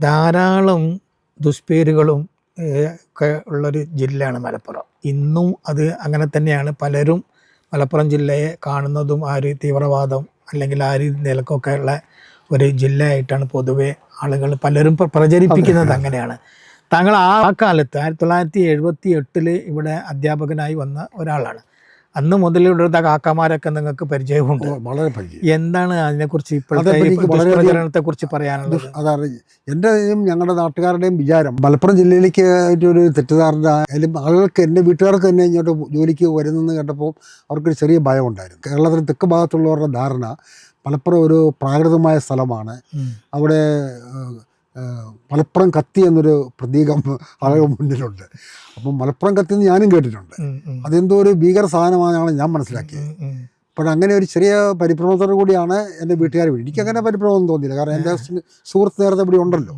ധാരാളം ദുഷ്പേരുകളും ഒക്കെ ഉള്ളൊരു ജില്ലയാണ് മലപ്പുറം. ഇന്നും അത് അങ്ങനെ തന്നെയാണ്. പലരും മലപ്പുറം ജില്ലയെ കാണുന്നതും ആ ഒരു തീവ്രവാദം അല്ലെങ്കിൽ ആ ഒരു നിലക്കൊക്കെ ഉള്ള ഒരു ജില്ലയായിട്ടാണ് പൊതുവെ ആളുകൾ പലരും പ്രചരിപ്പിക്കുന്നത് അങ്ങനെയാണ്. താങ്കൾ ആ കാലത്ത് ആയിരത്തി തൊള്ളായിരത്തി എഴുപത്തി എട്ടിൽ ഇവിടെ അധ്യാപകനായി വന്ന ഒരാളാണ്. അന്ന് മുതൽ ഇവിടുത്തെ കാക്കമാരൊക്കെ നിങ്ങൾക്ക് പരിചയമുണ്ട്. വളരെ പരിചയം. എന്താണ് അതിനെക്കുറിച്ച് ഇപ്പോഴത്തെ കുറിച്ച് പറയാനുള്ളത്? അതാണ്. എന്റെയും ഞങ്ങളുടെ നാട്ടുകാരുടെയും വിചാരം മലപ്പുറം ജില്ലയിലേക്ക് ഒരു തെറ്റിദ്ധാരണ അതിലും ആളുകൾക്ക് എന്റെ വീട്ടുകാർക്ക് തന്നെ ഇങ്ങോട്ട് ജോലിക്ക് വരുന്നെന്ന് കേട്ടപ്പോൾ അവർക്കൊരു ചെറിയ ഭയം ഉണ്ടായിരുന്നു. കേരളത്തിന് തെക്ക് ഭാഗത്തുള്ളവരുടെ ധാരണ മലപ്പുറം ഒരു പ്രാകൃതമായ സ്ഥലമാണ്. അവിടെ മലപ്പുറം കത്തി എന്നൊരു പ്രതീകം ആളുകൾ മുന്നിലുണ്ട്. അപ്പം മലപ്പുറം കത്തി എന്ന് ഞാനും കേട്ടിട്ടുണ്ട്. അതെന്തോ ഒരു ഭീകര സാധനമാണെന്നാണ് ഞാൻ മനസ്സിലാക്കിയത്. അപ്പോൾ അങ്ങനെ ഒരു ചെറിയ പരിഭ്രമത്തോടു കൂടിയാണ് എന്റെ വീട്ടുകാർ എനിക്ക് അങ്ങനെ പരിഭ്രമം തോന്നിയില്ല. കാരണം എന്റെ സുഹൃത്ത് നേരത്തെ ഇവിടെ ഉണ്ടല്ലോ.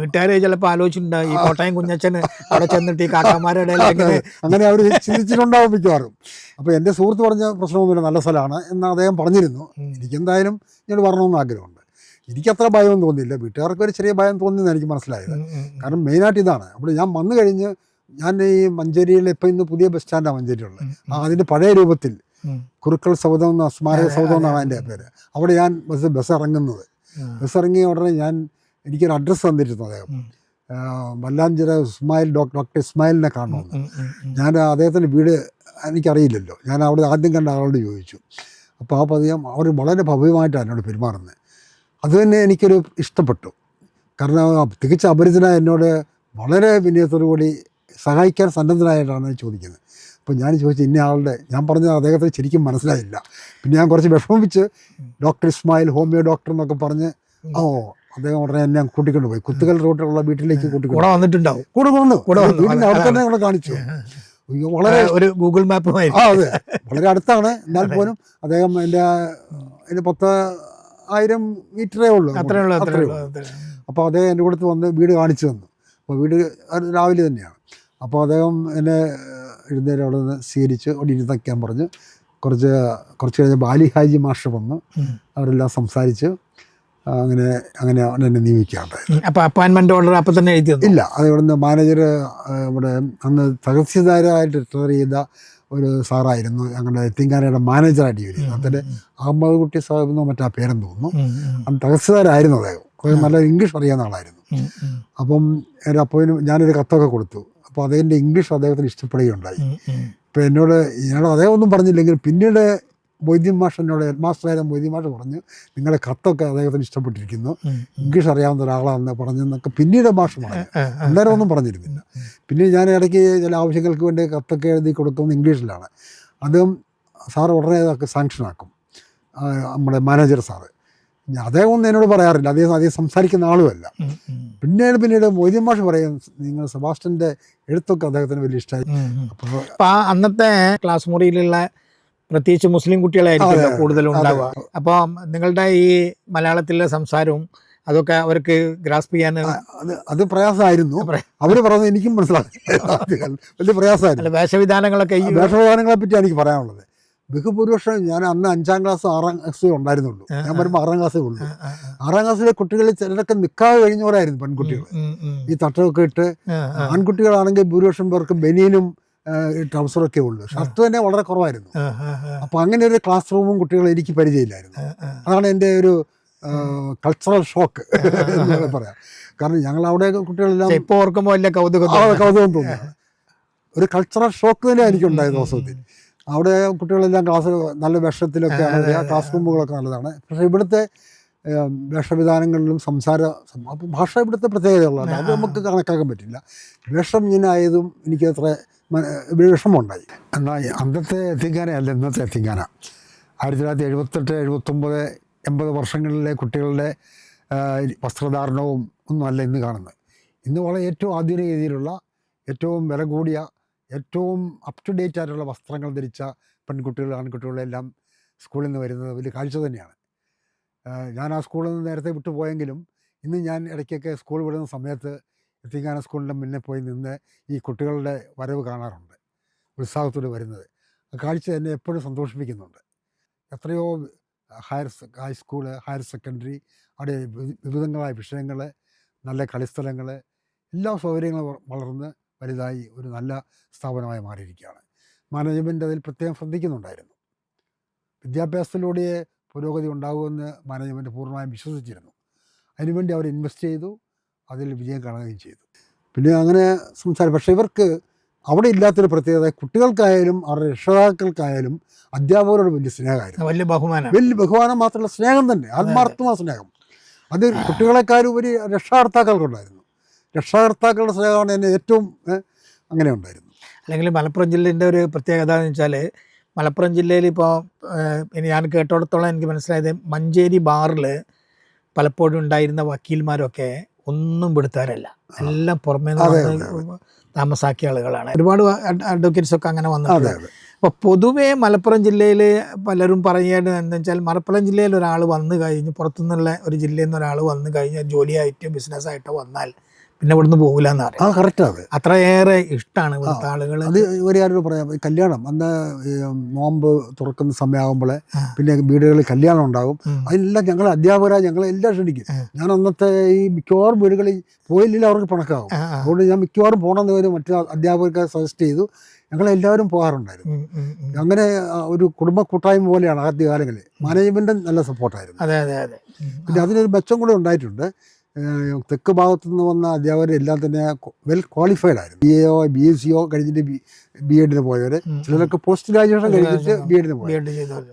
വീട്ടുകാരെ ചിലപ്പോൾ ആലോചിച്ചിട്ടുണ്ടാവും ഈ കോട്ടയം കുഞ്ഞച്ചന് അവിടെ ചെന്നിട്ട് ഈ കാക്കമാരുടെ ഇടയിൽ അങ്ങനെ അവർ ചിന്തിച്ചിട്ടുണ്ടാവും മിക്കവാറും. അപ്പോൾ എന്റെ സുഹൃത്ത് പറഞ്ഞ പ്രശ്നമൊന്നുമില്ല നല്ല സ്ഥലമാണ് എന്ന് അദ്ദേഹം പറഞ്ഞിരുന്നു. എനിക്കെന്തായാലും ഞാൻ വരണമെന്ന് ആഗ്രഹമുണ്ട്. എനിക്കത്ര ഭയമൊന്നും തോന്നിയില്ല. വീട്ടുകാർക്ക് ഒരു ചെറിയ ഭയം തോന്നിയെന്ന് എനിക്ക് മനസ്സിലായത്. കാരണം മെയിനായിട്ട് ഇതാണ്. അപ്പോൾ ഞാൻ വന്നു കഴിഞ്ഞ് ഞാൻ ഈ മഞ്ചേരിയിൽ ഇപ്പം ഇന്ന് പുതിയ ബസ് സ്റ്റാൻഡാണ് മഞ്ചേരിയുള്ളത് ആ അതിന്റെ പഴയ രൂപത്തിൽ. കുറുക്കൾ സൗധം എന്ന സ്മാരക സൗദം സൗധം എന്നാണ് അതെ. അതിന്റെ പേര്. അവിടെ ഞാൻ ബസ് ബസ് ഇറങ്ങുന്നത്. ബസ് ഇറങ്ങിയ ഉടനെ ഞാൻ എനിക്കൊരു അഡ്രസ്സ് തന്നിരുന്നു അദ്ദേഹം. വല്ലാഞ്ചിറ ഇസ്മായിൽ ഡോക്ടർ ഡോക്ടർ ഇസ്മായിലിനെ ഉം. ഞാൻ അദ്ദേഹത്തിന്റെ വീട് എനിക്കറിയില്ലല്ലോ. ഞാൻ അവിടെ ആദ്യം കണ്ട ആളോട് ചോദിച്ചു. അപ്പോൾ ആ പതിയം അവർ വളരെ ഭവ്യമായിട്ടാണ് എന്നോട് പെരുമാറുന്നത്. അത് തന്നെ എനിക്കൊരു ഇഷ്ടപ്പെട്ടു. കാരണം തികച്ച അപരിചിതനായ എന്നോട് വളരെ വിനയത്തോടു കൂടി സഹായിക്കാൻ സന്നദ്ധനായിട്ടാണ് ചോദിക്കുന്നത്. അപ്പോൾ ഞാൻ ചോദിച്ചു ഇന്ന ആളുടെ ഞാൻ പറഞ്ഞത് അദ്ദേഹത്തിന് ശരിക്കും മനസ്സിലായില്ല. പിന്നെ ഞാൻ കുറച്ച് വിഷമിപ്പിച്ച് ഡോക്ടർ ഇസ്മായിൽ ഹോമിയോ ഡോക്ടർ എന്നൊക്കെ പറഞ്ഞ് ഓ അദ്ദേഹം ഉടനെ എന്നെ കൂട്ടിക്കൊണ്ട് പോയി. കുത്തുകൽ റോട്ടിലുള്ള വീട്ടിലേക്ക് കൂട്ടിക്കൊണ്ട് വന്നിട്ടുണ്ടാവും. കൂടെ വന്നു. കൂടെ വന്നു. വീടിന്റെ അവിടെ തന്നെ കൂടെ കാണിച്ചു. അയ്യോ, വളരെ ഒരു ഗൂഗിൾ മാപ്പുമായി ആ അതെ. വളരെ അടുത്താണ്. എന്നാൽ പോലും അദ്ദേഹം എന്റെ എന്റെ പത്ത് ആയിരം മീറ്ററേ ഉള്ളൂ അത്രേ ഉള്ളൂ അത്രേ ഉള്ളൂ. അപ്പോൾ അദ്ദേഹം എന്റെ കൂടെ വന്ന് വീട് കാണിച്ചു തന്നു. അപ്പോൾ വീട് രാവിലെ തന്നെയാണ്. അപ്പോൾ അദ്ദേഹം എന്നെ എഴുന്നേരം അവിടെ നിന്ന് സ്വീകരിച്ച് അവിടെ ഇരുന്ന് വയ്ക്കാൻ പറഞ്ഞു. കുറച്ച് കുറച്ച് കഴിഞ്ഞ് ബാലി ഹാജി മാഷ് വന്നു. അവരെല്ലാം സംസാരിച്ച് അങ്ങനെ അങ്ങനെ എന്നെ നിയമിക്കുകയുണ്ടായി അപ്പോൾ ഓർഡർ അപ്പോൾ തന്നെ എഴുതി ഇല്ല അത് ഇവിടുന്ന് മാനേജർ ഇവിടെ അന്ന് തഹസീൽദാരായിട്ട് റിട്ടയർ ചെയ്ത ഒരു സാറായിരുന്നു ഞങ്ങളുടെ എത്തിങ്കാനയുടെ മാനേജറായിട്ട് ജോലി ചെയ്തു അതിന്റെ അഹമ്മദ് കുട്ടി സാഹിബ് എന്നോ മറ്റാ പേരെന്ന് തോന്നുന്നു. തഹസീൽദാരായിരുന്നു അദ്ദേഹം. നല്ല ഇംഗ്ലീഷ് അറിയാവുന്ന ആളായിരുന്നു. അപ്പം എന്റെ അപ്പോയിന് ഞാനൊരു കത്തൊക്കെ കൊടുത്തു. അപ്പോൾ അദ്ദേഹത്തിന്റെ ഇംഗ്ലീഷ് അദ്ദേഹത്തിന് ഇഷ്ടപ്പെടുകയുണ്ടായി. ഇപ്പം. എന്നോട് ഞാൻ അദ്ദേഹം ഒന്നും പറഞ്ഞില്ലെങ്കിൽ പിന്നീട് മൊയ്തീൻ മാഷനോട് എന്നോട് ഹെഡ് മാസ്റ്ററായ മൊയ്തീൻ മാഷ് പറഞ്ഞു നിങ്ങളുടെ കത്തൊക്കെ അദ്ദേഹത്തിന് ഇഷ്ടപ്പെട്ടിരിക്കുന്നു. ഇംഗ്ലീഷ് അറിയാവുന്ന ഒരാളാണെന്ന് പറഞ്ഞെന്നൊക്കെ പിന്നീട് മാഷ് പറഞ്ഞു. അന്നേരം ഒന്നും പറഞ്ഞിരുന്നില്ല. പിന്നെ ഞാൻ ഇടയ്ക്ക് ചില ആവശ്യങ്ങൾക്ക് വേണ്ടി കത്തൊക്കെ എഴുതി കൊടുക്കുന്നത് ഇംഗ്ലീഷിലാണ്. അദ്ദേഹം സാറ് ഉടനെ അതൊക്കെ സാങ്ഷനാക്കും ആക്കും. നമ്മുടെ മാനേജർ സാറ്. അദ്ദേഹം ഒന്നും എന്നോട് പറയാറില്ല. അദ്ദേഹം അധികം സംസാരിക്കുന്ന ആളുമല്ല. പിന്നീട് പിന്നീട് മൊയ്തീൻ മാഷ് പറയും നിങ്ങൾ സെബാസ്റ്റന്റെ എഴുത്തൊക്കെ അദ്ദേഹത്തിന് വലിയ ഇഷ്ടമായി. അപ്പോൾ അപ്പൊ അന്നത്തെ ക്ലാസ് മുറിയിലുള്ള പ്രത്യേകിച്ച് മുസ്ലിം കുട്ടികളായിരിക്കും കൂടുതലും. ഉണ്ടാവുക അപ്പോൾ നിങ്ങളുടെ ഈ മലയാളത്തിലെ സംസാരവും അതൊക്കെ അവർക്ക് ഗ്രാസ്പ് ചെയ്യാൻ അത് അത് പ്രയാസമായിരുന്നു. അവർ പറഞ്ഞത് എനിക്കും മനസ്സിലാക്കി വലിയ പ്രയാസമായിരുന്നു. വേഷവിധാനങ്ങളൊക്കെ ഈ വേഷവിധാനങ്ങളെ പറ്റി എനിക്ക് പറയാനുള്ളത്. ബഹുഭൂരിപക്ഷം ഞാൻ അന്ന് അഞ്ചാം ക്ലാസ് ആറാം ക്ലാസ് ഉണ്ടായിരുന്നുള്ളൂ. ഞാൻ വരുമ്പോൾ ആറാം ക്ലാസ്സേ ഉള്ളൂ. ആറാം ക്ലാസ്സിലെ കുട്ടികളിൽ ചിലരൊക്കെ നിൽക്കാതെ കഴിഞ്ഞവരായിരുന്നു പെൺകുട്ടികൾ. ഈ തട്ടമൊക്കെ ഇട്ട് ആൺകുട്ടികളാണെങ്കിൽ ഭൂരിപക്ഷം പേർക്ക് ബനിയനും ട്രൗസറൊക്കെ ഉള്ളൂ. ഷർട്ട് തന്നെ വളരെ കുറവായിരുന്നു. അപ്പോൾ അങ്ങനെ ഒരു ക്ലാസ് റൂമും കുട്ടികളും എനിക്ക് പരിചയമില്ലായിരുന്നു. അതാണ് എന്റെ ഒരു കൾച്ചറൽ ഷോക്ക് എന്ന് പറയാം. കാരണം ഞങ്ങൾ അവിടെ കുട്ടികളെല്ലാം ഇപ്പോൾ ഇപ്പൊ ഓർക്കുമ്പോ വലിയ കൗതുകം കൗതുകം തോന്നുന്നു ഒരു കൾച്ചറൽ ഷോക്ക് തന്നെ എനിക്കുണ്ടായത് വാസ്തവത്തിൽ അവിടെ കുട്ടികളെല്ലാം ക്ലാസ് നല്ല വേഷത്തിലൊക്കെ ക്ലാസ് റൂമുകളൊക്കെ നല്ലതാണ്. പക്ഷേ ഇവിടുത്തെ വേഷവിധാനങ്ങളിലും സംസാര ഭാഷ ഇവിടുത്തെ പ്രത്യേകതകളാണ് അത് നമുക്ക് കണക്കാക്കാൻ പറ്റില്ല. വേഷം ഇങ്ങനെ ആയതും അത്ര ഒരു വിഷമമുണ്ടായി. എന്നാൽ അന്നത്തെ എത്തിക്കാന അല്ല ഇന്നത്തെ എത്തിക്കാന. ആയിരത്തി തൊള്ളായിരത്തി എഴുപത്തെട്ട് എഴുപത്തൊമ്പത് എൺപത് വർഷങ്ങളിലെ കുട്ടികളുടെ വസ്ത്രധാരണവും ഒന്നും അല്ല ഇന്ന് കാണുന്നത്. ഇന്ന് വളരെ ഏറ്റവും ആധുനിക രീതിയിലുള്ള ഏറ്റവും വില കൂടിയ ഏറ്റവും അപ് ടു ഡേറ്റ് ആയിട്ടുള്ള വസ്ത്രങ്ങൾ ധരിച്ച പെൺകുട്ടികൾ ആൺകുട്ടികളെല്ലാം സ്കൂളിൽ നിന്ന് വരുന്നത് വലിയ കാഴ്ച തന്നെയാണ്. ഞാൻ ആ സ്കൂളിൽ നിന്ന് നേരത്തെ വിട്ടുപോയെങ്കിലും ഇന്ന് ഞാൻ ഇടയ്ക്കൊക്കെ സ്കൂൾ വിടുന്ന സമയത്ത് എത്തിക്കാന സ്കൂളിന്റെ മുന്നേ പോയി നിന്ന് ഈ കുട്ടികളുടെ വരവ് കാണാറുണ്ട് ഉത്സാഹത്തോടെ വരുന്നത്. കാഴ്ച എന്നെ എപ്പോഴും സന്തോഷിപ്പിക്കുന്നുണ്ട്. എത്രയോ ഹയർ ഹൈസ്കൂൾ ഹയർ സെക്കൻഡറി അവിടെ വിവിധങ്ങളായ വിഷയങ്ങൾ നല്ല കളിസ്ഥലങ്ങൾ എല്ലാ സൗകര്യങ്ങളും വളർന്ന് വലുതായി ഒരു നല്ല സ്ഥാപനമായി മാറിയിരിക്കുകയാണ്. മാനേജ്മെന്റ് അതിൽ പ്രത്യേകം ശ്രദ്ധിക്കുന്നുണ്ടായിരുന്നു. വിദ്യാഭ്യാസത്തിലൂടെ പുരോഗതി ഉണ്ടാകുമെന്ന് മാനേജ്മെന്റ് പൂർണമായും വിശ്വസിച്ചിരുന്നു. അതിനുവേണ്ടി അവർ ഇൻവെസ്റ്റ് ചെയ്തു. അതിൽ വിജയം കാണുകയും ചെയ്തു. പിന്നെ അങ്ങനെ സംസാരം. പക്ഷേ ഇവർക്ക് അവിടെ ഇല്ലാത്തൊരു പ്രത്യേകത കുട്ടികൾക്കായാലും അവരുടെ രക്ഷിതാക്കൾക്കായാലും അധ്യാപകരോട് വലിയ സ്നേഹമായിരുന്നു. വലിയ ബഹുമാനം. വലിയ ബഹുമാനം മാത്രമല്ല സ്നേഹം തന്നെ. ആത്മാർത്ഥമായ സ്നേഹം. അത് കുട്ടികളെക്കാളും ഒരു രക്ഷാകർത്താക്കൾക്കുണ്ടായിരുന്നു. രക്ഷാകർത്താക്കളുടെ സ്നേഹമാണ് എന്നെ ഏറ്റവും അങ്ങനെ ഉണ്ടായിരുന്നു. അല്ലെങ്കിൽ മലപ്പുറം ജില്ലേന്റെ ഒരു പ്രത്യേകത എന്ന് വെച്ചാൽ മലപ്പുറം ജില്ലയിൽ ഇപ്പോൾ ഞാൻ കേട്ടോടത്തോളം എനിക്ക് മനസ്സിലായത് മഞ്ചേരി ബാറിൽ പലപ്പോഴും ഉണ്ടായിരുന്ന വക്കീൽമാരൊക്കെ ഒന്നും പിടുത്താരല്ല എല്ലാം പുറമേ താമസാക്കിയ ആളുകളാണ്. ഒരുപാട് അഡ്വക്കേറ്റ്സ് ഒക്കെ അങ്ങനെ വന്നത് വന്നിട്ടുണ്ട് അപ്പോൾ പൊതുവേ മലപ്പുറം ജില്ലയിൽ പലരും പറയുന്നത് എന്താ വെച്ചാൽ മലപ്പുറം ജില്ലയിൽ ഒരാൾ വന്നു കഴിഞ്ഞ് പുറത്തുനിന്നുള്ള ഒരു ജില്ലയിൽ നിന്ന് ഒരാൾ വന്നു കഴിഞ്ഞാൽ ജോലിയായിട്ടോ ബിസിനസ്സായിട്ടോ വന്നാൽ പിന്നെ ഇവിടുന്ന് പോകില്ല എന്ന് കറക്റ്റാണ് അത്. അത്രയേറെ ഇഷ്ടമാണ് ഇവിടുത്തെ ആളുകൾ അത് ഒരു കാര്യം പറയാം. കല്യാണം അന്ന് നോമ്പ് തുറക്കുന്ന സമയമാകുമ്പോൾ. പിന്നെ വീടുകളിൽ കല്യാണം ഉണ്ടാകും. അതെല്ലാം ഞങ്ങൾ അധ്യാപകരാ ഞങ്ങളെ എല്ലാം ക്ഷണിക്കും ഞാൻ അന്നത്തെ ഈ മിക്കവാറും വീടുകളിൽ പോയില്ലെങ്കിൽ അവർക്ക് പണക്കാവും. അതുകൊണ്ട് ഞാൻ മിക്കവാറും പോകണമെന്ന് വരും മറ്റു അധ്യാപകർക്ക് സജസ്റ്റ് ചെയ്തു. ഞങ്ങളെല്ലാവരും പോകാറുണ്ടായിരുന്നു. അങ്ങനെ ഒരു കുടുംബ കൂട്ടായ്മ പോലെയാണ് ആദ്യകാലങ്ങളിൽ മാനേജ്മെന്റും നല്ല സപ്പോർട്ടായിരുന്നു അതെ അതെ അതെ. ഉം. പിന്നെ അതിനൊരു മെച്ചം കൂടെ ഉണ്ടായിട്ടുണ്ട്. തെക്ക് ഭാഗത്തു നിന്ന് വന്ന അധ്യാപകരെല്ലാം തന്നെ വെൽ ക്വാളിഫൈഡ് ആയിരുന്നു. ബി എയോ ബി എസ് സിയോ കഴിഞ്ഞിട്ട് ബി എഡിന് പോയവർ. ചിലരൊക്കെ പോസ്റ്റ് ഗ്രാജുവേഷൻ കഴിഞ്ഞിട്ട് ബി എഡിന് പോയി.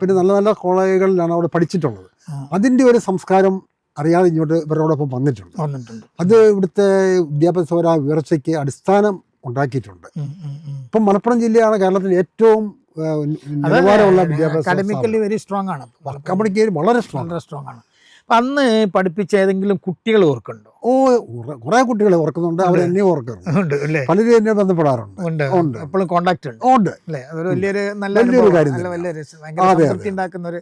പിന്നെ നല്ല നല്ല കോളേജുകളിലാണ് അവിടെ പഠിച്ചിട്ടുള്ളത്. അതിന്റെ ഒരു സംസ്കാരം അറിയാതെ ഇങ്ങോട്ട് ഇവരോടൊപ്പം വന്നിട്ടുണ്ട്. അത് ഇവിടുത്തെ വിദ്യാഭ്യാസപര ഉയർച്ചയ്ക്ക് അടിസ്ഥാനം ഉണ്ടാക്കിയിട്ടുണ്ട്. ഇപ്പം മലപ്പുറം ജില്ലയാണ് കേരളത്തിൽ ഏറ്റവും നിലവാരമുള്ള വിദ്യാഭ്യാസം വെരി സ്ട്രോങ് ആണ്. വളരെ സ്ട്രോങ് ആണ്. അന്ന് പഠിപ്പിച്ച ഏതെങ്കിലും കുട്ടികൾ ഓർക്കുന്നുണ്ടോ? ഓ കുറെ- കുട്ടികൾ കുട്ടികളെ ഓർക്കുന്നുണ്ട് അവർ എന്നെ ഓർക്കുന്നുണ്ട് പലരും എന്നെ ബന്ധപ്പെടാറുണ്ട്. ഉണ്ട്. എപ്പോഴും കോണ്ടാക്ട് ഉണ്ട്. ഉണ്ട്. അല്ലേ? അതൊരു വലിയൊരു നല്ല വലിയൊരു കാര്യം ഭയങ്കര ഉണ്ടാക്കുന്ന ഒരു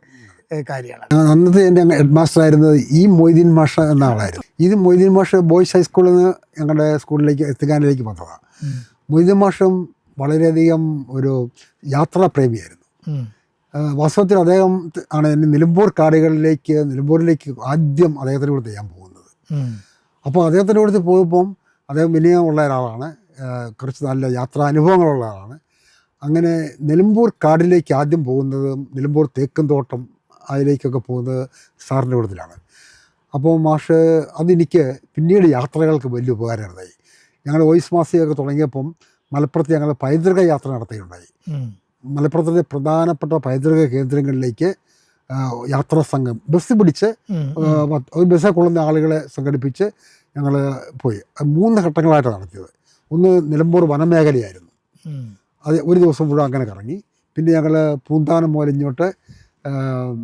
കാര്യമാണ്. അന്നത്തെ എന്റെ ഹെഡ് മാസ്റ്റർ ആയിരുന്നത് ഈ മൊയ്തീൻ മാഷ എന്ന ആളായിരുന്നു. ഇത് മൊയ്തീൻ മാഷ ബോയ്സ് ഹൈസ്കൂളിൽ നിന്ന് ഞങ്ങളുടെ സ്കൂളിലേക്ക് എത്തിക്കാനിലേക്ക് വന്നതാണ്. മൊയ്തീൻ മാഷും വളരെയധികം ഒരു യാത്രാപ്രേമിയായിരുന്നു. വാസ്തവത്തിൽ അദ്ദേഹം ആണ് എന്നെ നിലമ്പൂർ കാടുകളിലേക്ക് നിലമ്പൂരിലേക്ക് ആദ്യം അദ്ദേഹത്തിന്റെ കൂടെ ചെയ്യാൻ പോകുന്നത്. അപ്പോൾ അദ്ദേഹത്തിന്റെ കൂടെ പോയപ്പം അദ്ദേഹം വിനയമുള്ള ഒരാളാണ്. കുറച്ച് നല്ല യാത്രാ അനുഭവങ്ങളുള്ള ആളാണ്. അങ്ങനെ നിലമ്പൂർ കാടിലേക്ക് ആദ്യം പോകുന്നത് നിലമ്പൂർ തേക്കും തോട്ടം അതിലേക്കൊക്കെ പോകുന്നത് സാറിന്റെ കൂട്ടത്തിലാണ്. അപ്പോൾ മാഷ് അതെനിക്ക് പിന്നീട് യാത്രകൾക്ക് വലിയ ഉപകാരമുണ്ടായി ഞങ്ങൾ വോയിസ് മാസികയൊക്കെ തുടങ്ങിയപ്പം മലപ്പുറത്ത് ഞങ്ങൾ പൈതൃക യാത്ര നടത്തുകയുണ്ടായി ഉം. മലപ്പുറത്തിലെ പ്രധാനപ്പെട്ട പൈതൃക കേന്ദ്രങ്ങളിലേക്ക് യാത്രാ സംഘം ബസ് പിടിച്ച് ഒരു ബസ്സിൽ കൊള്ളുന്ന ആളുകളെ സംഘടിപ്പിച്ച് ഞങ്ങൾ പോയി. മൂന്ന് ഘട്ടങ്ങളായിട്ട് നടത്തിയത്. ഒന്ന് നിലമ്പൂർ വനമേഖലയായിരുന്നു. അത് ഒരു ദിവസം മുഴുവൻ അങ്ങനെ കറങ്ങി. പിന്നെ ഞങ്ങൾ പൂന്താനം മുതൽ ഇങ്ങോട്ട്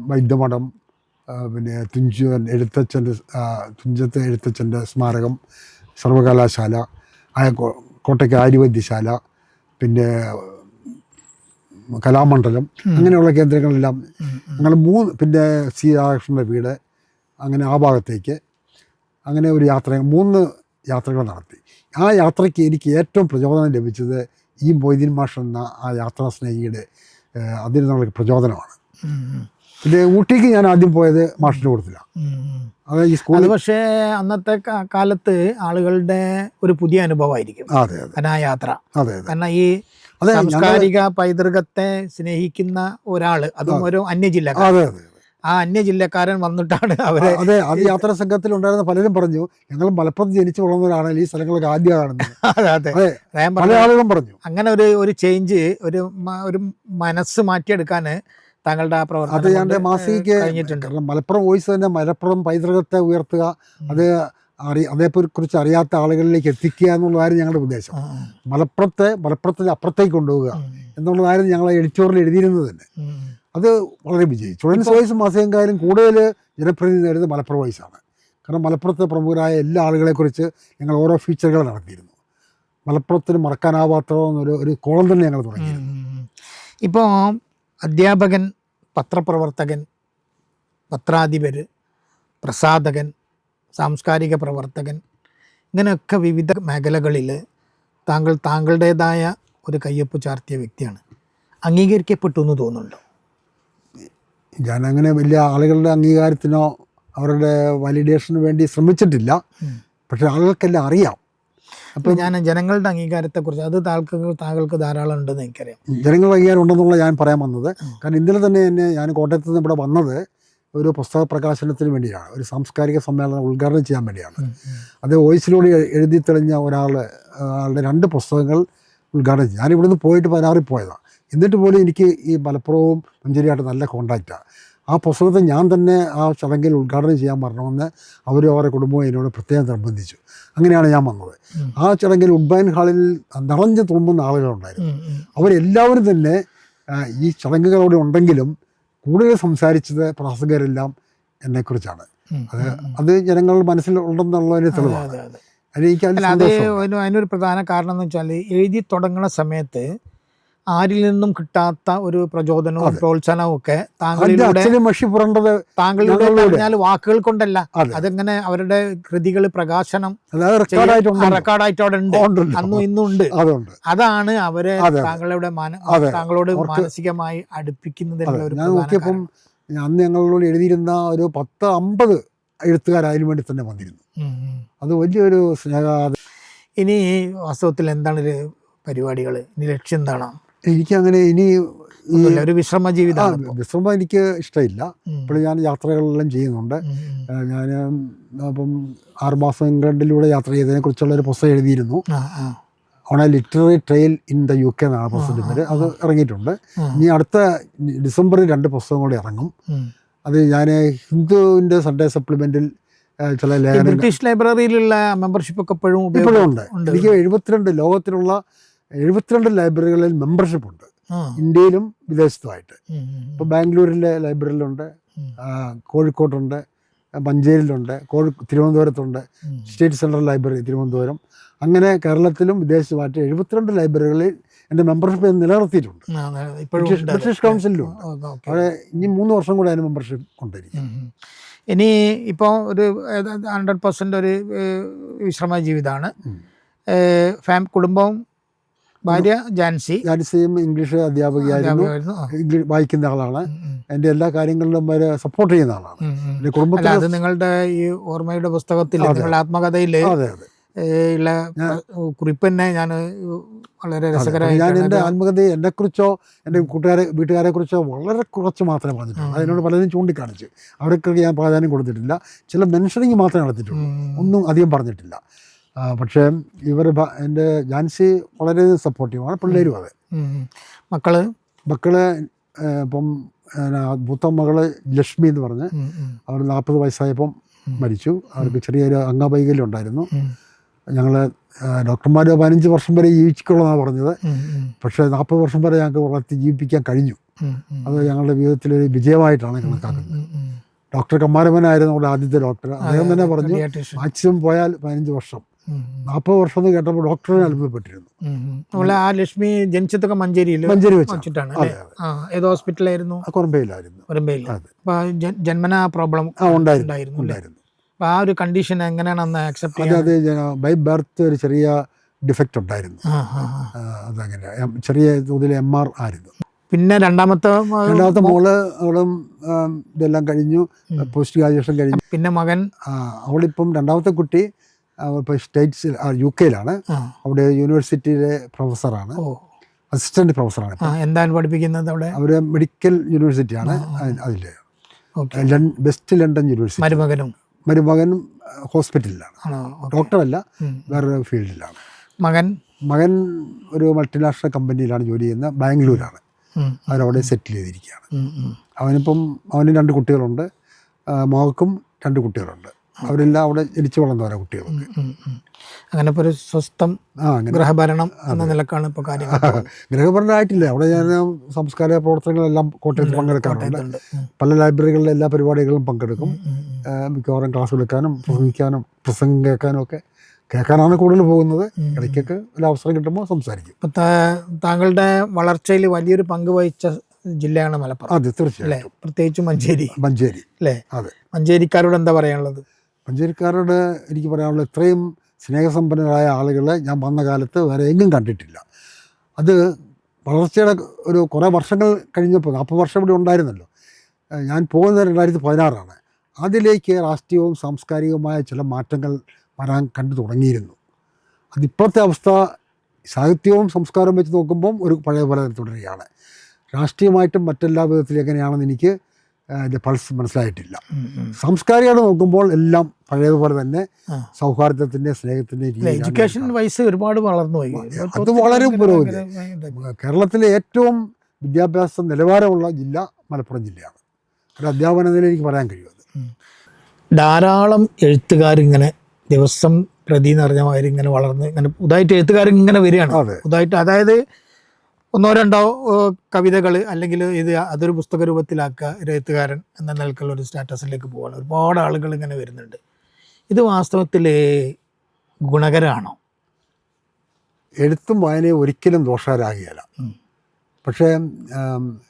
വൈദ്യമഠം പിന്നെ തുഞ്ചൻ എഴുത്തച്ഛന്റെ തുഞ്ചത്തെ എഴുത്തച്ഛന്റെ സ്മാരകം സർവകലാശാല കോട്ടയ്ക്ക് ആര്യവൈദ്യശാല പിന്നെ കലാമണ്ഡലം അങ്ങനെയുള്ള കേന്ദ്രങ്ങളെല്ലാം. ഞങ്ങൾ മൂന്ന് പിന്നെ സി രാധാകൃഷ്ണന്റെ വീട് അങ്ങനെ ആ ഭാഗത്തേക്ക് അങ്ങനെ ഒരു യാത്ര മൂന്ന് യാത്രകൾ നടത്തി. ആ യാത്രയ്ക്ക് എനിക്ക് ഏറ്റവും പ്രചോദനം ലഭിച്ചത് ഈ മൊയ്തീൻ മാഷ് എന്ന ആ യാത്രാ സ്നേഹിയുടെ അതിന് നമ്മൾക്ക് പ്രചോദനമാണ്. പിന്നെ ഊട്ടിക്ക് ഞാൻ ആദ്യം പോയത് മാഷിന്റെ കൂട്ടത്തിലാണ്. അത് ഈ സ്കൂൾ സ്കൂളിൽ പക്ഷേ അന്നത്തെ കാലത്ത് ആളുകളുടെ ഒരു പുതിയ അനുഭവമായിരിക്കും. അതെ അതെ. ആ യാത്ര അതെ. കാരണം ഈ അതെ സാംസ്കാരിക പൈതൃകത്തെ സ്നേഹിക്കുന്ന ഒരാൾ അതും ഒരു അന്യജില്ല അതെ അതെ ആ അന്യജില്ലക്കാരൻ വന്നിട്ടാണ് അവരെ അതെ അത് യാത്രാ സംഘത്തിൽ ഉണ്ടായിരുന്ന പലരും പറഞ്ഞു ഞങ്ങൾ മലപ്പുറത്ത് ജനിച്ചു വളർന്നവരാണെങ്കിൽ ഈ സ്ഥലങ്ങളൊക്കെ ആദ്യമാണ് കാണുന്നത്. അതെ അതെ. അതെ പല ആളുകളും പറഞ്ഞു. അങ്ങനെ ഒരു ഒരു ചേഞ്ച് ഒരു ഒരു മനസ്സ് മാറ്റിയെടുക്കാൻ താങ്കളുടെ ആ അത് പ്രവർത്തനം ഞാൻ കൊണ്ട്, മാസികയ്ക്ക് കഴിഞ്ഞിട്ടുണ്ട്. കാരണം മലപ്പുറം വോയിസ് തന്നെ മലപ്പുറം പൈതൃകത്തെ ഉയർത്തുക അത് അറി അതേക്കുറിച്ച് അറിയാത്ത ആളുകളിലേക്ക് എത്തിക്കുക എന്നുള്ളതായിരുന്നു ഞങ്ങളുടെ ഉദ്ദേശം. മലപ്പുറത്തെ മലപ്പുറത്തിന് അപ്പുറത്തേക്ക് കൊണ്ടുപോവുക എന്നുള്ളതായിരുന്നു ഞങ്ങൾ എഡിറ്റോറിൽ എഴുതിയിരുന്നത് തന്നെ. അത് വളരെ വിജയിച്ചു സ്റ്റുഡൻസ് വോയിസ് മാസികക്കാരും കൂടുതൽ ജനപ്രതിനിധി നേരുന്നത് മലപ്പുറം വോയിസാണ് കാരണം മലപ്പുറത്തെ പ്രമുഖരായ എല്ലാ ആളുകളെക്കുറിച്ച് ഞങ്ങൾ ഓരോ ഫീച്ചറുകൾ നടത്തിയിരുന്നു. മലപ്പുറത്തിന് മറക്കാനാവാത്ത എന്നൊരു ഒരു കോളം തന്നെ ഞങ്ങൾ തുടങ്ങിയിരുന്നു. ഇപ്പോൾ അധ്യാപകൻ പത്രപ്രവർത്തകൻ പത്രാധിപർ പ്രസാധകൻ സാംസ്കാരിക പ്രവർത്തകൻ. ഇങ്ങനെയൊക്കെ വിവിധ മേഖലകളിൽ താങ്കൾ താങ്കളുടേതായ ഒരു കയ്യൊപ്പ് ചാർത്തിയ വ്യക്തിയാണ്. അംഗീകരിക്കപ്പെട്ടു എന്ന് തോന്നുന്നുണ്ടോ? ഞാനങ്ങനെ വലിയ ആളുകളുടെ അംഗീകാരത്തിനോ അവരുടെ വാലിഡേഷന് വേണ്ടി ശ്രമിച്ചിട്ടില്ല. പക്ഷെ ആളുകൾക്കെല്ലാം അറിയാം. അപ്പോൾ ഞാൻ ജനങ്ങളുടെ അംഗീകാരത്തെക്കുറിച്ച് അത് താങ്കൾക്ക് താങ്കൾക്ക് ധാരാളം ഉണ്ടെന്ന് എനിക്കറിയാം. ജനങ്ങളുടെ അംഗീകാരം ഉണ്ടെന്നുള്ള ഞാൻ പറയാൻ വന്നത്. കാരണം ഇന്നലെ തന്നെ എന്നെ ഞാൻ കോട്ടയത്ത് നിന്ന് ഇവിടെ വന്നത്. ഒരു പുസ്തക പ്രകാശനത്തിന് വേണ്ടിയാണ് ഒരു സാംസ്കാരിക സമ്മേളനം ഉദ്ഘാടനം ചെയ്യാൻ വേണ്ടിയാണ്. അത് വോയിസിലൂടെ എഴുതി തെളിഞ്ഞ ഒരാൾ ആളുടെ രണ്ട് പുസ്തകങ്ങൾ ഉദ്ഘാടനം ചെയ്തു. ഞാൻ ഇവിടുന്ന് പോയിട്ട് പതിനാറിൽ പോയതാണ് എന്നിട്ട് പോലും എനിക്ക് ഈ മലപ്പുറവും മഞ്ചേരിയായിട്ട് നല്ല കോണ്ടാക്റ്റാണ് ആ. പുസ്തകത്തെ ഞാൻ തന്നെ ആ ചടങ്ങിൽ ഉദ്ഘാടനം ചെയ്യാൻ പറഞ്ഞുവെന്ന് അവരും അവരുടെ കുടുംബവും എന്നോട് പ്രത്യേകം നിർബന്ധിച്ചു. അങ്ങനെയാണ് ഞാൻ വന്നത്. ആ ചടങ്ങിൽ ഉഡ്ബൈൻ ഹാളിൽ നിറഞ്ഞു തുമ്പുന്ന ആളുകളുണ്ടായിരുന്നു. അവരെല്ലാവരും തന്നെ ഈ ഈ ചടങ്ങുകളോടെ ഉണ്ടെങ്കിലും കൂടുതൽ സംസാരിച്ചത് പ്രസംഗരെല്ലാം എന്നെക്കുറിച്ചാണ്. അത്. അത് ജനങ്ങൾ മനസ്സിൽ ഉണ്ടെന്നുള്ളതിന് തെളിവാണ്. അതിനൊരു പ്രധാന കാരണം എന്ന് വെച്ചാൽ എഴുതി തുടങ്ങുന്ന സമയത്ത് ആരിൽ നിന്നും കിട്ടാത്ത ഒരു പ്രചോദനവും. പ്രോത്സാഹനവും ഒക്കെ താങ്കളുടെ താങ്കളിലൂടെ താങ്കളിലൂടെ പറഞ്ഞാൽ വാക്കുകൾ കൊണ്ടല്ല. അതെ. അതെങ്ങനെ അവരുടെ കൃതികൾ പ്രകാശനം റെക്കോർഡായിട്ട് അവിടെ ഉണ്ട്. അന്നും ഇന്നും ഉണ്ട്. അതാണ് അവരെ. താങ്കളുടെ താങ്കളോട് മാനസികമായി അടുപ്പിക്കുന്നതിനുള്ള ഒരു നോക്കിയപ്പം അന്ന് ഞങ്ങളോട് എഴുതിയിരുന്ന ഒരു പത്ത് അമ്പത് എഴുത്തുകാർ അതിനു വേണ്ടി തന്നെ വന്നിരുന്നു. അത് വലിയൊരു സ്നേഹ ഇനി വാസ്തവത്തിൽ എന്താണ് പരിപാടികൾ? ഇനി ലക്ഷ്യം എന്താണ്? എനിക്കങ്ങനെ ഇനി ഒരു വിശ്രമ ജീവിതം വിശ്രമം എനിക്ക് ഇഷ്ടമില്ല. ഇപ്പോൾ ഞാൻ യാത്രകളെല്ലാം ചെയ്യുന്നുണ്ട്. ഞാൻ അപ്പം ആറുമാസം ഇംഗ്ലണ്ടിലൂടെ യാത്ര ചെയ്തതിനെ കുറിച്ചുള്ള ഒരു പുസ്തകം എഴുതിയിരുന്നു. On a literary trail in the U K എന്നാണ് പുസ്തകത്തിന്റെ പേര്. അത് ഇറങ്ങിയിട്ടുണ്ട്. ഇനി അടുത്ത ഡിസംബറിൽ രണ്ട് പുസ്തകം കൂടി ഇറങ്ങും. അത് ഞാൻ ഹിന്ദുവിന്റെ സൺഡേ സപ്ലിമെന്റിൽ ചില ബ്രിട്ടീഷ് ലൈബ്രറിയിലുള്ള മെമ്പർഷിപ്പ് ഒക്കെ ഇപ്പോഴും ഇപ്പോഴും ഉണ്ട്. ഉണ്ട്. എനിക്ക് എഴുപത്തിരണ്ട് ലോകത്തിലുള്ള എഴുപത്തിരണ്ട് ലൈബ്രറികളിൽ മെമ്പർഷിപ്പ് ഉണ്ട്. ഇന്ത്യയിലും വിദേശത്തുമായിട്ട്. ഇപ്പോൾ ബാംഗ്ലൂരിലെ ലൈബ്രറിയിലുണ്ട് കോഴിക്കോട്ടുണ്ട് മഞ്ചേരിയിലുണ്ട് കോഴി തിരുവനന്തപുരത്തുണ്ട് സ്റ്റേറ്റ് സെൻട്രൽ ലൈബ്രറി തിരുവനന്തപുരം. അങ്ങനെ കേരളത്തിലും വിദേശത്തുമായിട്ട് എഴുപത്തിരണ്ട് ലൈബ്രറികളിൽ എന്റെ മെമ്പർഷിപ്പ് ഞാൻ നിലനിർത്തിയിട്ടുണ്ട്. ബ്രിട്ടീഷ് കൗൺസിലും. അവിടെ ഇനി മൂന്ന് വർഷം കൂടെ അതിന് മെമ്പർഷിപ്പ് കൊണ്ടിരിക്കും. ഇനി ഇപ്പോൾ ഒരു ഹൺഡ്രഡ് പെർസെന്റ് ഒരു വിശ്രമ ജീവിതമാണ് ഫാം കുടുംബവും ഭാര്യ ജാൻസി. ജാൻസിയും സെയിം ഇംഗ്ലീഷ് അധ്യാപികയായിരുന്നു. വായിക്കുന്ന ആളാണ്. എന്റെ എല്ലാ കാര്യങ്ങളിലും വരെ സപ്പോർട്ട് ചെയ്യുന്ന ആളാണ്. എന്റെ കുടുംബത്തിൽ അത് നിങ്ങളുടെ ഈ ഓർമ്മയുടെ പുസ്തകത്തിൽ. നിങ്ങളുടെ ആത്മകഥയിൽ അതെ അതെ. ഉള്ള കുറിപ്പ് തന്നെ ഞാൻ വളരെ രസകരമായി ഞാൻ എന്റെ ആത്മകഥയെ എന്നെക്കുറിച്ചോ എന്റെ കൂട്ടുകാരെ വീട്ടുകാരെ കുറിച്ചോ വളരെ കുറച്ച് മാത്രമേ പറഞ്ഞിട്ടുള്ളൂ. അതിനോട് പലരും ചൂണ്ടിക്കാണിച്ചു. അവർക്കൊക്കെ ഞാൻ പ്രാധാന്യം കൊടുത്തിട്ടില്ല. ചില മെൻഷനിങ് മാത്രമേ നടത്തിയിട്ടുള്ളൂ. ഒന്നും അധികം പറഞ്ഞിട്ടില്ല. പക്ഷേ ഇവർ എന്റെ ജാൻസി വളരെ സപ്പോർട്ടീവാണ് പിള്ളേരും അതെ. മക്കൾ? മക്കൾ ഇപ്പം ആ, മൂത്ത മകൾ ലക്ഷ്മി എന്ന് പറഞ്ഞ് അവർ നാൽപ്പത് വയസ്സായപ്പം. മരിച്ചു. അവർക്ക് ചെറിയൊരു അംഗവൈകല്യം ഉണ്ടായിരുന്നു. ഞങ്ങൾ ഞങ്ങൾ ഡോക്ടർമാർ പതിനഞ്ച് വർഷം വരെ ജീവിക്കുള്ളതാണ് പറഞ്ഞത്. പക്ഷേ നാൽപ്പത് വർഷം വരെ ഞങ്ങൾക്ക് വളർത്തി ജീവിപ്പിക്കാൻ കഴിഞ്ഞു. അത് ഞങ്ങളുടെ ജീവിതത്തിലൊരു വിജയമായിട്ടാണ് കണക്കാക്കുന്നത്. ഡോക്ടർ കമ്മാരമനായിരുന്നു നമ്മുടെ ആദ്യത്തെ ഡോക്ടർ. അദ്ദേഹം തന്നെ പറഞ്ഞു. മാക്സിമം പോയാൽ പതിനഞ്ച് വർഷം. നാൽപ്പത് വർഷം എന്ന് കേട്ടപ്പോൾ ഡോക്ടറിനെ അത്ഭുതപ്പെട്ടിരുന്നു. നമ്മളെ ആ ലക്ഷ്മി ജനിച്ചതൊക്കെ മഞ്ചേരിയിൽ മഞ്ചേരി വെച്ചിട്ടാണ് ഏത് ഹോസ്പിറ്റലായിരുന്നു? കുറമ്പയിലായിരുന്നു. ഒരമ്പയിൽ അതെ. ജന്മന പ്രോബ്ലം ഉണ്ടായിരുന്നു. ഉണ്ടായിരുന്നു ആ ഒരു കണ്ടീഷൻ എങ്ങനെയാണ് അന്ന് ആക്സെപ്റ്റ് അത് ചെയ്യാൻ? അത് ബൈ ബർത്ത് ഒരു ചെറിയ ഡിഫക്റ്റ് ഉണ്ടായിരുന്നു. അതങ്ങനെ. ചെറിയ തോതിൽ എം ആർ ആയിരുന്നു. പിന്നെ രണ്ടാമത്തെ രണ്ടാമത്തെ മോൾ അവളും ഇതെല്ലാം കഴിഞ്ഞു. പോസ്റ്റ് ഗ്രാജുവേഷൻ കഴിഞ്ഞു. പിന്നെ മകൻ? അവളിപ്പം രണ്ടാമത്തെ കുട്ടി. ഇപ്പോൾ സ്റ്റേറ്റ്സ് യു കെയിലാണ് അവിടെ യൂണിവേഴ്സിറ്റിയിലെ പ്രൊഫസറാണ്. അസിസ്റ്റന്റ് പ്രൊഫസറാണ് എന്താണ് പഠിപ്പിക്കുന്നത് അവിടെ? അവർ മെഡിക്കൽ യൂണിവേഴ്സിറ്റിയാണ്. അതിൽ വെസ്റ്റ് ലണ്ടൻ യൂണിവേഴ്സിറ്റി. മരുമകനും. മരുമകനും ഹോസ്പിറ്റലിലാണ്. ഡോക്ടറല്ല. വേറൊരു ഫീൽഡിലാണ്. മകൻ? മകൻ ഒരു മൾട്ടിനാഷണൽ കമ്പനിയിലാണ് ജോലി ചെയ്യുന്നത്. ബാംഗ്ലൂരാണ്. അവരവിടെ സെറ്റിൽ ചെയ്തിരിക്കുകയാണ്. അവനിപ്പം അവന് രണ്ട് കുട്ടികളുണ്ട്. മോൾക്കും മകൾക്കും രണ്ട് കുട്ടികളുണ്ട്. അവരെല്ലാം അവിടെ ജനിച്ചു വളർന്നവരാ ഉം. അങ്ങനെ ഒരു സ്വസ്ഥം ഗ്രഹഭരണം എന്ന നിലക്കാണ് ഇപ്പൊ കാര്യങ്ങൾ ഗൃഹഭരണമായിട്ടില്ല. അവിടെ ഞാൻ സംസ്കാര പ്രവർത്തനങ്ങളെല്ലാം കോട്ടയത്ത് പങ്കെടുക്കാറുണ്ട്. പല ലൈബ്രറികളിലെ എല്ലാ പരിപാടികളിലും പങ്കെടുക്കും. മിക്കവാറും ക്ലാസ് എടുക്കാനും പ്രസംഗിക്കാനും പ്രസംഗം കേൾക്കാനും ഒക്കെ കേൾക്കാനാണ് കൂടുതൽ പോകുന്നത്. ഇടയ്ക്കൊക്കെ ഒരു അവസരം കിട്ടുമ്പോൾ സംസാരിക്കും. ഇപ്പൊ താങ്കളുടെ വളർച്ചയിൽ വലിയൊരു പങ്ക് വഹിച്ച ജില്ലയാണ് മലപ്പുറം. അതെ തീർച്ചയായും പ്രത്യേകിച്ച് മഞ്ചേരി. മഞ്ചേരി. അല്ലേ? അതെ. മഞ്ചേരിക്കാരോട് എന്താ പറയാനുള്ളത്? മഞ്ചേരിക്കാരോട് എനിക്ക് പറയാനുള്ള ഇത്രയും സ്നേഹസമ്പന്നരായ ആളുകളെ ഞാൻ വന്ന കാലത്ത് വേറെ എങ്ങും കണ്ടിട്ടില്ല. അത് വളർച്ചയുടെ ഒരു കുറേ വർഷങ്ങൾ കഴിഞ്ഞപ്പോൾ നാൽപ്പത് വർഷം ഇവിടെ ഉണ്ടായിരുന്നല്ലോ. ഞാൻ പോകുന്നത് രണ്ടായിരത്തി പതിനാറാണ്. അതിലേക്ക് രാഷ്ട്രീയവും സാംസ്കാരികവുമായ ചില മാറ്റങ്ങൾ വരാൻ കണ്ടു തുടങ്ങിയിരുന്നു. അതിപ്പോഴത്തെ അവസ്ഥ സാഹിത്യവും സംസ്കാരവും വെച്ച് നോക്കുമ്പം ഒരു പഴയ പോലെ തുടരുകയാണ്. രാഷ്ട്രീയമായിട്ടും മറ്റെല്ലാ വിധത്തിലും എങ്ങനെയാണെന്ന് എനിക്ക് അതിന്റെ പൾസ് മനസ്സിലായിട്ടില്ല. ഉം. നോക്കുമ്പോൾ എല്ലാം പഴയതുപോലെ തന്നെ. സൗഹാർദ്ദത്തിന്റെ സ്നേഹത്തിന്റെ എഡ്യൂക്കേഷൻ വൈസ് ഒരുപാട് വളർന്നു പോയി. അത് വളരെ പുരോഗതി. കേരളത്തിലെ ഏറ്റവും വിദ്യാഭ്യാസ നിലവാരമുള്ള ജില്ല മലപ്പുറം ജില്ലയാണ്. ഒരു അധ്യാപന നില എനിക്ക് പറയാൻ കഴിയും അത്. ധാരാളം എഴുത്തുകാരിങ്ങനെ ദിവസം പ്രതി നിറഞ്ഞ മാതിരി ഇങ്ങനെ വളർന്ന് ഇങ്ങനെ പുതുതായിട്ട് എഴുത്തുകാരിങ്ങനെ വരികയാണ്. പുതുതായിട്ട് അതായത് ഒന്നോ രണ്ടോ കവിതകൾ അല്ലെങ്കിൽ ഇത് അതൊരു പുസ്തക രൂപത്തിലാക്കുക ഒരു എഴുത്തുകാരൻ എന്ന നിലക്കുള്ള ഒരു സ്റ്റാറ്റസിലേക്ക് പോവാണ്. ഒരുപാട് ആളുകൾ ഇങ്ങനെ വരുന്നുണ്ട്. ഇത് വാസ്തവത്തിൽ ഗുണകരമാണോ എഴുത്തും വായനയും ഒരിക്കലും ദോഷകരാകിയല്ല. പക്ഷേ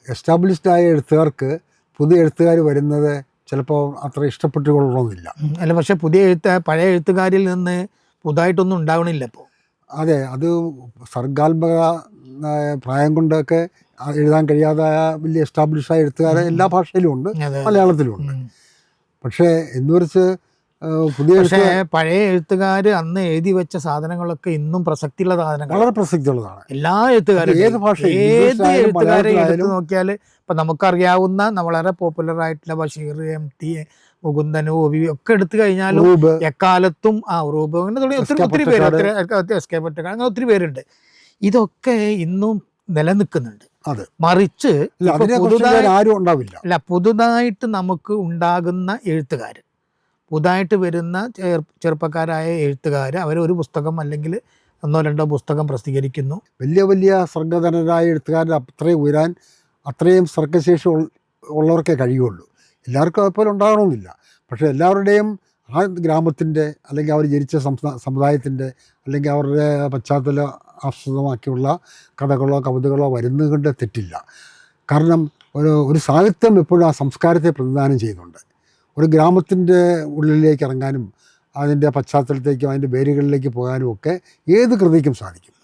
എസ്റ്റാബ്ലിഷ്ഡ് ആയ എഴുത്തുകാർക്ക് പുതിയ എഴുത്തുകാർ വരുന്നത് ചിലപ്പോൾ അത്ര ഇഷ്ടപ്പെട്ടുകൊള്ളണമെന്നില്ല. അല്ല പക്ഷേ പുതിയ എഴുത്ത പഴയ എഴുത്തുകാരിൽ നിന്ന് പുതുതായിട്ടൊന്നും ഉണ്ടാവണില്ല ഇപ്പോൾ അതെ അത് സർഗാത്മക പ്രായം കൊണ്ടൊക്കെ എഴുതാൻ കഴിയാതായ വലിയ എസ്റ്റാബ്ലിഷ് ആയ എഴുത്തുകാരെ എല്ലാ ഭാഷയിലും ഉണ്ട് മലയാളത്തിലും ഉണ്ട്. പക്ഷേ എന്ന് വെച്ച് പുതിയ പക്ഷേ പഴയ എഴുത്തുകാർ അന്ന് എഴുതി വെച്ച സാധനങ്ങളൊക്കെ ഇന്നും പ്രസക്തിയുള്ള സാധനങ്ങൾ വളരെ പ്രസക്തിയുള്ളതാണ്. എല്ലാ എഴുത്തുകാരും ഏത് ഭാഷ ഏത് എഴുത്തുകാരെ എടുത്ത് നോക്കിയാൽ ഇപ്പം നമുക്കറിയാവുന്ന വളരെ പോപ്പുലർ ആയിട്ടുള്ള Basheer M T Mukundan O V ഒക്കെ എടുത്തു കഴിഞ്ഞാലും എക്കാലത്തും ആ റൂബ് അങ്ങനെ തുടങ്ങി ഒത്തിരി ഒത്തിരി പേര് എസ് കെ പൊറ്റക്കാട് അങ്ങനെ ഒത്തിരി പേരുണ്ട്. ഇതൊക്കെ ഇന്നും നിലനിൽക്കുന്നുണ്ട്. അതെ. മറിച്ച് ആരും ഉണ്ടാവില്ല. അല്ല പുതുതായിട്ട് നമുക്ക് ഉണ്ടാകുന്ന എഴുത്തുകാർ പുതുതായിട്ട് വരുന്ന ചെറു ചെറുപ്പക്കാരായ എഴുത്തുകാർ അവർ ഒരു പുസ്തകം അല്ലെങ്കിൽ ഒന്നോ രണ്ടോ പുസ്തകം പ്രസിദ്ധീകരിക്കുന്നു. വലിയ വലിയ സർഗധനരായ എഴുത്തുകാരുടെ അത്രയും ഉയരാൻ അത്രയും സർഗശേഷി ഉള്ളവർക്കേ കഴിയുള്ളൂ. എല്ലാവർക്കും അതുപോലെ ഉണ്ടാകണമെന്നില്ല. പക്ഷേ എല്ലാവരുടെയും ആ ഗ്രാമത്തിന്റെ അല്ലെങ്കിൽ അവർ ജനിച്ച സംസ്ഥാ സമുദായത്തിന്റെ അല്ലെങ്കിൽ അവരുടെ പശ്ചാത്തല ആസ്പദമാക്കിയുള്ള കഥകളോ കവിതകളോ വരുന്നത് കൊണ്ട് തെറ്റില്ല. കാരണം ഒരു ഒരു സാഹിത്യം എപ്പോഴും ആ സംസ്കാരത്തെ പ്രതിദാനം ചെയ്യുന്നുണ്ട്. ഒരു ഗ്രാമത്തിന്റെ ഉള്ളിലേക്ക് ഇറങ്ങാനും അതിന്റെ പശ്ചാത്തലത്തേക്കും അതിന്റെ വേരുകളിലേക്ക് പോകാനും ഒക്കെ ഏത് കൃതിക്കും സാധിക്കും.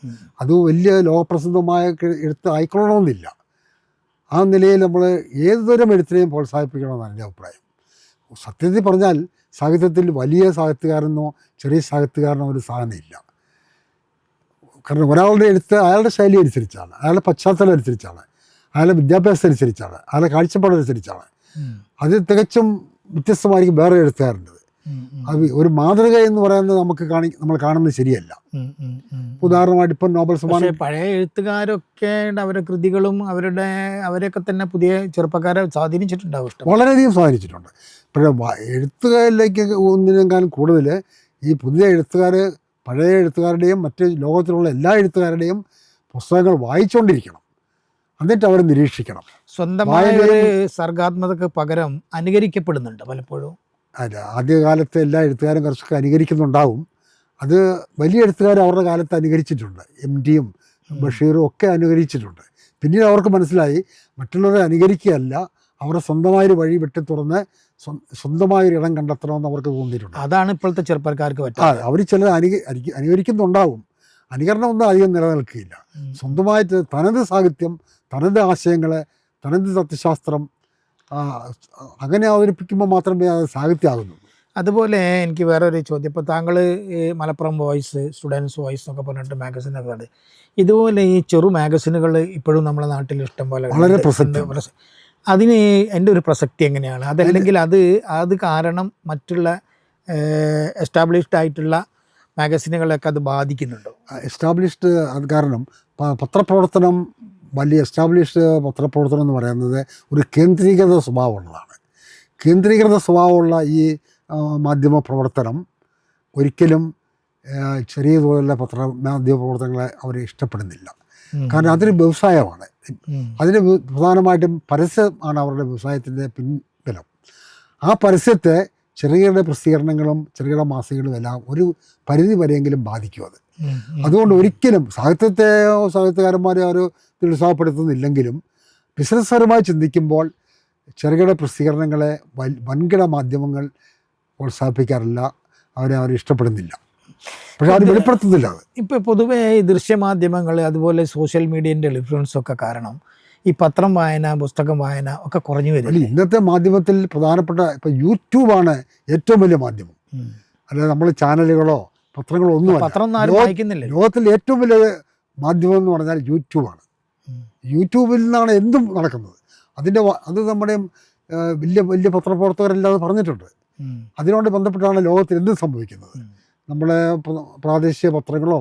അത് വലിയ ലോകപ്രസിദ്ധമായ എഴുത്ത് ആയിക്കൊള്ളണമെന്നില്ല. ആ നിലയിൽ നമ്മൾ ഏതുതരം എഴുത്തിനെയും പ്രോത്സാഹിപ്പിക്കണമെന്നാണ് എന്റെ അഭിപ്രായം. സത്യത്തിൽ പറഞ്ഞാൽ സാഹിത്യത്തിൽ വലിയ സാഹിത്യകാരനോ ചെറിയ സാഹിത്യകാരനോ ഒരു സാധനമില്ല കാരണം ഒരാളുടെ എഴുത്ത് അയാളുടെ ശൈലി അനുസരിച്ചാണ് അയാളുടെ പശ്ചാത്തലം അനുസരിച്ചാണ് അയാളുടെ വിദ്യാഭ്യാസം അനുസരിച്ചാണ് അയാളുടെ കാഴ്ചപ്പാട് അനുസരിച്ചാണ്. ഉം. അത് തികച്ചും വ്യത്യസ്തമായിരിക്കും വേറെ എഴുത്തുകാരുണ്ട് അത് ഒരു മാതൃക എന്ന് പറയുന്നത് നമുക്ക് കാണി നമ്മൾ കാണുന്നത് ശരിയല്ല. ഉദാഹരണമായിട്ട് ഇപ്പം നോബൽ സമ്മാനം പഴയ എഴുത്തുകാരൊക്കെ അവരുടെ കൃതികളും അവരുടെ അവരെയൊക്കെ തന്നെ പുതിയ ചെറുപ്പക്കാരെ സ്വാധീനിച്ചിട്ടുണ്ടാവും വളരെയധികം സ്വാധീനിച്ചിട്ടുണ്ട്. പക്ഷേ എഴുത്തുകാരിലേക്ക് ഒന്നിനേക്കാളും കൂടുതൽ ഈ പുതിയ എഴുത്തുകാർ പഴയ എഴുത്തുകാരുടെയും മറ്റ് ലോകത്തിലുള്ള എല്ലാ എഴുത്തുകാരുടെയും പുസ്തകങ്ങൾ വായിച്ചുകൊണ്ടിരിക്കണം എന്നിട്ട് അവർ നിരീക്ഷിക്കണം. സ്വന്തമായ ഒരു സർഗാത്മകതക്ക് പകരം അനുകരിക്കപ്പെടുന്നുണ്ട് പലപ്പോഴും. അല്ല ആദ്യകാലത്തെ എല്ലാ എഴുത്തുകാരും കുറച്ചൊക്കെ അനുകരിക്കുന്നുണ്ടാവും. അത് വലിയ എഴുത്തുകാർ അവരുടെ കാലത്ത് അനുകരിച്ചിട്ടുണ്ട്. എം ഡിയും ബഷീറും ഒക്കെ അനുകരിച്ചിട്ടുണ്ട്. പിന്നീട് അവർക്ക് മനസ്സിലായി മറ്റുള്ളവരെ അനുകരിക്കുകയല്ല അവരുടെ സ്വന്തമായൊരു വഴി വെട്ടി തുറന്ന് സ്വ- സ്വന്തമായൊരു ഇടം കണ്ടെത്തണമെന്ന് അവർക്ക് തോന്നിയിട്ടുണ്ട്. അതാണ് ഇപ്പോഴത്തെ ചെറുപ്പക്കാർക്ക് പറ്റുന്നത് അവർ ചിലർ അനുക അനുക- അനുകരിക്കുന്നുണ്ടാവും. അനുകരണമൊന്നും അധികം നിലനിൽക്കുകയില്ല സ്വന്തമായിട്ട് തനത് സാഹിത്യം തനത് ആശയങ്ങൾ തനത് തത്വശാസ്ത്രം അങ്ങനെ അവതരിപ്പിക്കുമ്പോൾ മാത്രമേ അത് സാഹിത്യമാകുന്നു. അതുപോലെ എനിക്ക് വേറെ ഒരു ചോദ്യം. ഇപ്പോൾ താങ്കൾ ഈ മലപ്പുറം വോയിസ് സ്റ്റുഡൻസ് വോയിസ് എന്നൊക്കെ പറഞ്ഞിട്ട് മാഗസിനൊക്കെ ഉണ്ട് ഇതുപോലെ ഈ ചെറു മാഗസിനുകൾ ഇപ്പോഴും നമ്മുടെ നാട്ടിൽ ഇഷ്ടം പോലെ വളരെ പ്രസക്തി. അതിന് എന്റെ ഒരു പ്രസക്തി എങ്ങനെയാണ്? അതല്ലെങ്കിൽ അത് അത് കാരണം മറ്റുള്ള എസ്റ്റാബ്ലിഷ്ഡ് ആയിട്ടുള്ള മാഗസിനുകളൊക്കെ അത് ബാധിക്കുന്നുണ്ടോ? എസ്റ്റാബ്ലിഷ്ഡ് അത് കാരണം പത്രപ്രവർത്തനം വലിയ എസ്റ്റാബ്ലിഷ്ഡ് പത്രപ്രവർത്തനം എന്ന് പറയുന്നത് ഒരു കേന്ദ്രീകൃത സ്വഭാവമുള്ളതാണ്. കേന്ദ്രീകൃത സ്വഭാവമുള്ള ഈ മാധ്യമ പ്രവർത്തനം ഒരിക്കലും ചെറിയ തോതിലുള്ള പത്ര മാധ്യമ പ്രവർത്തനങ്ങളെ അവർ ഇഷ്ടപ്പെടുന്നില്ല കാരണം അതൊരു വ്യവസായമാണ്. അതിന് പ്രധാനമായിട്ടും പരസ്യമാണ് അവരുടെ വ്യവസായത്തിന്റെ പിൻബലം. ആ പരസ്യത്തെ ചെറുകിട പ്രസിദ്ധീകരണങ്ങളും ചെറുകിട മാസികകളും എല്ലാം ഒരു പരിധി വരെയെങ്കിലും ബാധിക്കും അത്. അതുകൊണ്ട് ഒരിക്കലും സാഹിത്യത്തെയോ സാഹിത്യകാരന്മാരെയോ ഒരു നിരുത്സാഹപ്പെടുത്തുന്നില്ലെങ്കിലും ബിസിനസ്സുപരമായി ചിന്തിക്കുമ്പോൾ ചെറുകിട പ്രസിദ്ധീകരണങ്ങളെ വൻ വൻകിട മാധ്യമങ്ങൾ പ്രോത്സാഹിപ്പിക്കാറില്ല അവരെ അവർ ഇഷ്ടപ്പെടുന്നില്ല. പക്ഷെ അത് വെളിപ്പെടുത്തുന്നില്ല അത്. ഇപ്പൊ പൊതുവേ ഈ ദൃശ്യമാധ്യമങ്ങൾ അതുപോലെ സോഷ്യൽ മീഡിയന്റെ ഇൻഫ്ലുവൻസ് ഒക്കെ കാരണം ഈ പത്രം വായന പുസ്തകം വായന ഒക്കെ കുറഞ്ഞു വരും. ഇന്നത്തെ മാധ്യമത്തിൽ പ്രധാനപ്പെട്ട ഇപ്പം യൂട്യൂബാണ് ഏറ്റവും വലിയ മാധ്യമം. അല്ലാതെ നമ്മൾ ചാനലുകളോ പത്രങ്ങളോ ഒന്നുമല്ല പത്രം വായിക്കുന്നില്ല ലോകത്തിലെ ഏറ്റവും വലിയ മാധ്യമം എന്ന് പറഞ്ഞാൽ യൂട്യൂബാണ്. യൂട്യൂബിൽ നിന്നാണ് എന്തും നടക്കുന്നത്. അതിന്റെ അത് നമ്മുടെ വലിയ വലിയ പത്രപ്രവർത്തകരെല്ലാം പറഞ്ഞിട്ടുണ്ട്. അതിനോട് ബന്ധപ്പെട്ടാണ് ലോകത്തിൽ എന്തും സംഭവിക്കുന്നത്. നമ്മുടെ നമ്മളെ പ്രാദേശിക പത്രങ്ങളോ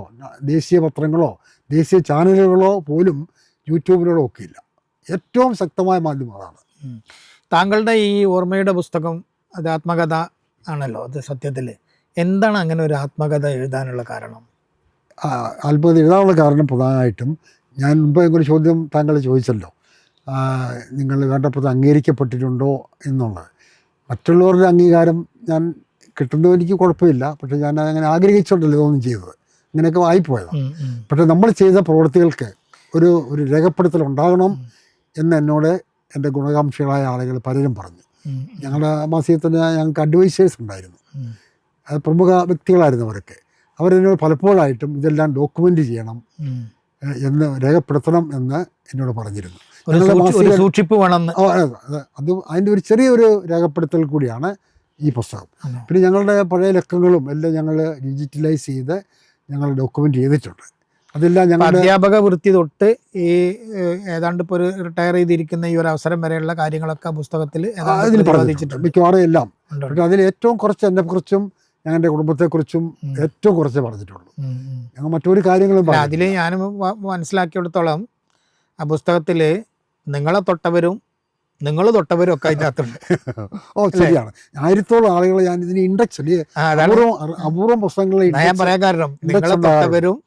ദേശീയ പത്രങ്ങളോ ദേശീയ ചാനലുകളോ പോലും യൂട്യൂബിലൂടെ ഒക്കെയില്ല ഏറ്റവും ശക്തമായ മാധ്യമം അതാണ്. താങ്കളുടെ ഈ ഓർമ്മയുടെ പുസ്തകം അത് ആത്മകഥ ആണല്ലോ അത് സത്യത്തിൽ എന്താണ് അങ്ങനെ ഒരു ആത്മകഥ എഴുതാനുള്ള കാരണം? ആത്മകഥ എഴുതാനുള്ള കാരണം പ്രധാനമായിട്ടും ഞാൻ മുമ്പ് ഒരു ചോദ്യം താങ്കൾ ചോദിച്ചല്ലോ. നിങ്ങൾ വേണ്ടപ്പെട്ടത് അംഗീകരിക്കപ്പെട്ടിട്ടുണ്ടോ എന്നുള്ളത്. മറ്റുള്ളവരുടെ അംഗീകാരം ഞാൻ കിട്ടുന്നത് എനിക്ക് കുഴപ്പമില്ല. പക്ഷേ ഞാൻ അങ്ങനെ ആഗ്രഹിച്ചോണ്ടല്ലോ ഇതൊന്നും ചെയ്തത്. അങ്ങനെയൊക്കെ വായിപ്പോയതാണ്. പക്ഷേ നമ്മൾ ചെയ്ത പ്രവൃത്തികൾക്ക് ഒരു ഒരു രേഖപ്പെടുത്തൽ ഉണ്ടാകണം എന്ന് എന്നോട് എന്റെ ഗുണകാംക്ഷികളായ ആളുകൾ പലരും പറഞ്ഞു. ഞങ്ങളുടെ മാസികത്തിന് ഞങ്ങൾക്ക് അഡ്വൈസേഴ്സ് ഉണ്ടായിരുന്നു. പ്രമുഖ വ്യക്തികളായിരുന്നു അവരൊക്കെ. അവരെന്നോട് പലപ്പോഴായിട്ടും ഇതെല്ലാം ഡോക്യുമെന്റ് ചെയ്യണം. എന്ന് രേഖപ്പെടുത്തണം എന്ന് എന്നോട് പറഞ്ഞിരുന്നു. സൂക്ഷിപ്പ് വേണം അതെ, അതെ. അത് അതിന്റെ ഒരു ചെറിയൊരു രേഖപ്പെടുത്തൽ കൂടിയാണ് ഈ പുസ്തകം. പിന്നെ ഞങ്ങളുടെ പഴയ ലക്കങ്ങളും എല്ലാം ഞങ്ങൾ ഡിജിറ്റലൈസ് ചെയ്ത് ഞങ്ങൾ ഡോക്യുമെന്റ് ചെയ്തിട്ടുണ്ട്. അതെല്ലാം ഞങ്ങൾ അധ്യാപക വൃത്തി തൊട്ട് ഈ ഏതാണ്ട് ഇപ്പോൾ ഒരു റിട്ടയർ ചെയ്തിരിക്കുന്ന ഈ ഒരു അവസരം വരെയുള്ള കാര്യങ്ങളൊക്കെ പുസ്തകത്തിൽ പ്രതിപാദിച്ചിട്ടുണ്ട്. മിക്കവാറും എല്ലാം. പക്ഷേ അതിൽ ഏറ്റവും കുറച്ച് എന്നെക്കുറിച്ചും ഞങ്ങളുടെ കുടുംബത്തെക്കുറിച്ചും ഏറ്റവും കുറച്ച് പറഞ്ഞിട്ടുള്ളൂ. ഞങ്ങൾ മറ്റൊരു കാര്യങ്ങളും അതിൽ ഞാൻ മനസ്സിലാക്കിയെടുത്തോളം ആ പുസ്തകത്തിൽ നിങ്ങളെ തൊട്ടവരും നിങ്ങൾ തൊട്ടവരും ഒക്കെ അതിനകത്തുണ്ട് ഓ ശരിയാണ്. ആയിരത്തോളം ആളുകൾ ഞാൻ ഇതിന് ഇൻഡെക്സ് അപൂർവം പുസ്തകങ്ങൾ അപൂർവം പുസ്തകങ്ങളിൽ ഞാൻ പറയാൻ കാരണം നിങ്ങളെ തൊട്ടവരും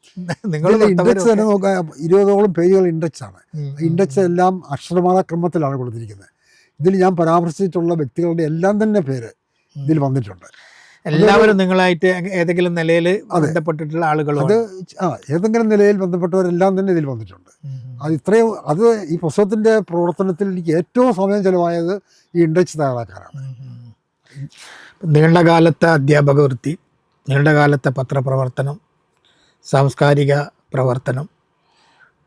നിങ്ങൾ ഇൻഡെക്സ് തന്നെ നോക്കാം ഇരുപതോളം പേജുകൾ ഇൻഡെക്സ് ആണ്. ഇൻഡെക്സ് എല്ലാം അക്ഷരമാല ക്രമത്തിലാണ് കൊടുത്തിരിക്കുന്നത്. ഇതിൽ ഞാൻ പരാമർശിച്ചിട്ടുള്ള വ്യക്തികളുടെ എല്ലാം തന്നെ പേര്. ഇതിൽ വന്നിട്ടുണ്ട്. എല്ലാവരും നിങ്ങളായിട്ട് ഏതെങ്കിലും നിലയിൽ ബന്ധപ്പെട്ടിട്ടുള്ള ആളുകളും? അത് ആ ഏതെങ്കിലും നിലയിൽ ബന്ധപ്പെട്ടവരെല്ലാം തന്നെ ഇതിൽ വന്നിട്ടുണ്ട്. അത് ഇത്രയും അത് ഈ പുസ്തകത്തിന്റെ പ്രവർത്തനത്തിൽ എനിക്ക് ഏറ്റവും സമയം ചിലവായത് ഈ ഇൻഡെക്സ് തയ്യാറാക്കാനാണ്. നീണ്ടകാലത്തെ അധ്യാപക വൃത്തി നീണ്ടകാലത്തെ പത്രപ്രവർത്തനം സാംസ്കാരിക പ്രവർത്തനം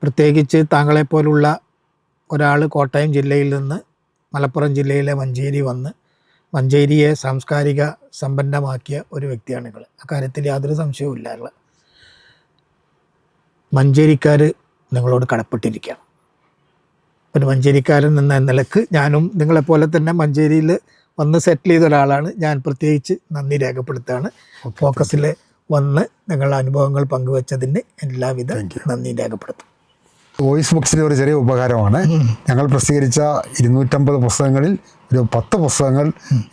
പ്രത്യേകിച്ച് താങ്കളെപ്പോലുള്ള ഒരാൾ കോട്ടയം ജില്ലയിൽ നിന്ന് മലപ്പുറം ജില്ലയിലെ മഞ്ചേരി വന്ന് മഞ്ചേരിയെ സാംസ്കാരിക സമ്പന്നമാക്കിയ ഒരു വ്യക്തിയാണ് നിങ്ങൾ അക്കാര്യത്തിൽ യാതൊരു സംശയവും ഇല്ല മഞ്ചേരിക്കാർ നിങ്ങളോട് കടപ്പെട്ടിരിക്കുകയാണ്. ഒരു മഞ്ചേരിക്കാരൻ എന്ന നിലയ്ക്ക് ഞാനും നിങ്ങളെപ്പോലെ തന്നെ മഞ്ചേരിയിൽ വന്ന് സെറ്റിൽ ചെയ്ത ഒരാളാണ്. ഞാൻ പ്രത്യേകിച്ച് നന്ദി രേഖപ്പെടുത്തുകയാണ്. ഫോക്കസിൽ വന്ന് നിങ്ങളുടെ അനുഭവങ്ങൾ പങ്കുവച്ചതിന് എല്ലാവിധ. നന്ദി രേഖപ്പെടുത്തും. വോയിസ് ബുക്സിന്റെ ഒരു ചെറിയ ഉപകാരമാണ്. ഞങ്ങൾ പ്രസിദ്ധീകരിച്ച ഇരുന്നൂറ്റമ്പത് പുസ്തകങ്ങളിൽ ഒരു പത്ത് പുസ്തകങ്ങൾ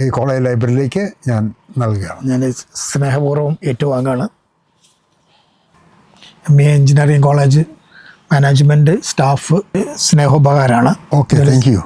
ഈ കോളേജ് ലൈബ്രറിയിലേക്ക് ഞാൻ നൽകുകയാണ്. ഞാൻ സ്നേഹപൂർവം ഏറ്റുവാങ്ങാണ്. M A engineering college management staff സ്നേഹോപകാരമാണ് okay thank U